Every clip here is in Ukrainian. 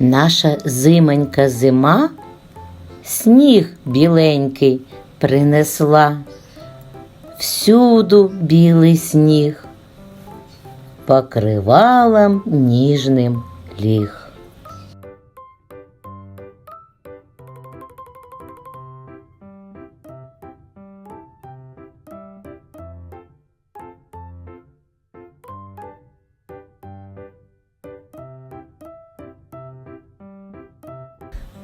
Наша зименька зима сніг біленький принесла. Всюду білий сніг, покривалом ніжним ліг.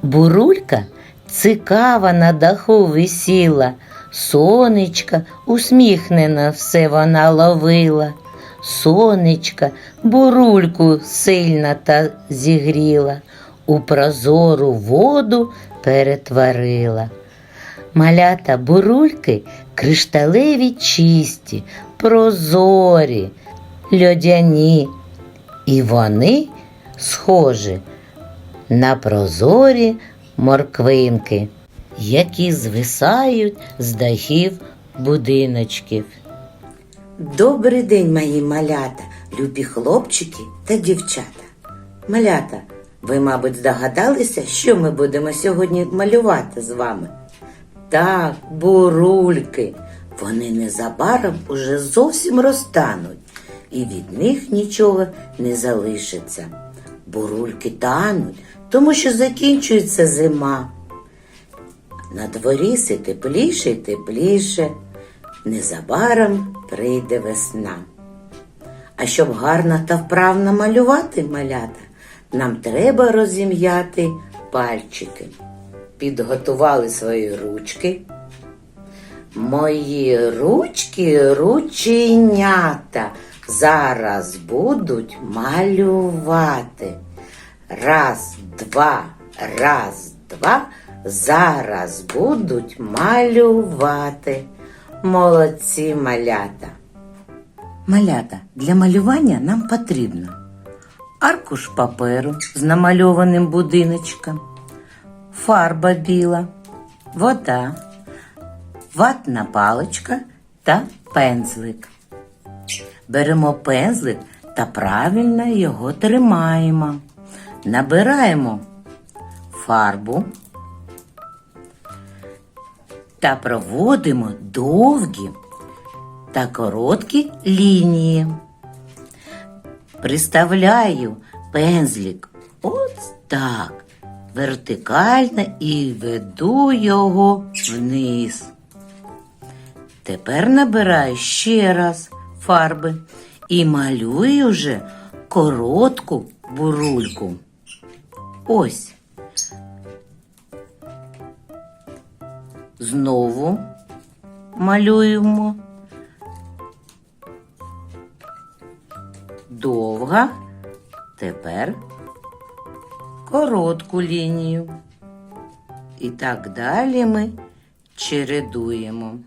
Бурулька цікава на даху висіла, сонечка усміхнена все вона ловила. Сонечка бурульку сильно та зігріла, у прозору воду перетворила. Малята бурульки кришталеві чисті, прозорі, льодяні, і вони схожі на прозорі морквинки, які звисають з дахів будиночків. Добрий день, мої малята, любі хлопчики та дівчата. Малята, ви, мабуть, здогадалися, що ми будемо сьогодні малювати з вами? Так, бурульки. Вони незабаром уже зовсім розтануть, і від них нічого не залишиться. Бурульки тануть, тому що закінчується зима. На дворі все тепліше й тепліше. Незабаром прийде весна. А щоб гарно та вправно малювати малята, нам треба розім'яти пальчики. Підготували свої ручки. Мої ручки рученята зараз будуть малювати. Раз, два, раз, два. Зараз будуть малювати. Молодці малята. Малята, для малювання нам потрібно аркуш паперу з намальованим будиночком, фарба біла, вода, ватна паличка та пензлик. Беремо пензлик та правильно його тримаємо. Набираємо фарбу та проводимо довгі та короткі лінії. Приставляю пензлик от так, вертикально і веду його вниз. Тепер набираю ще раз фарби і малюю вже коротку бурульку. Ось. Знову малюємо. Довга, тепер коротку лінію. І так далі ми чередуємо.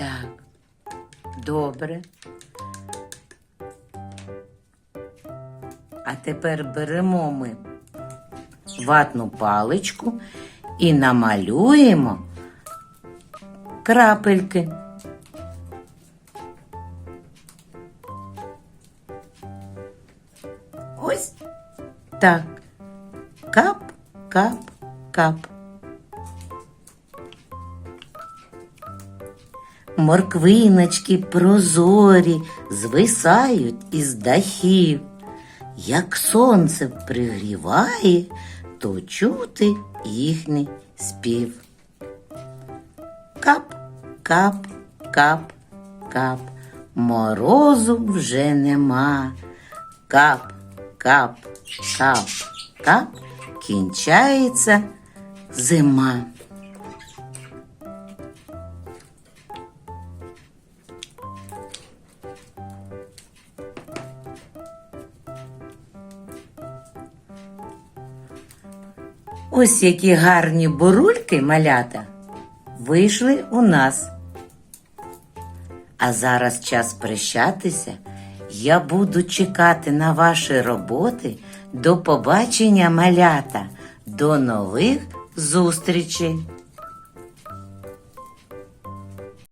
Так, добре. А тепер беремо ми ватну паличку і намалюємо крапельки. Ось так. Кап, кап, кап. Морквиночки прозорі звисають із дахів. Як сонце пригріває, то чути їхній спів. Кап, кап, кап, кап, морозу вже нема. Кап, кап, кап, кап, кінчається зима. Ось які гарні бурульки малята вийшли у нас. А зараз час прощатися. Я буду чекати на ваші роботи. До побачення, малята. До нових зустрічей!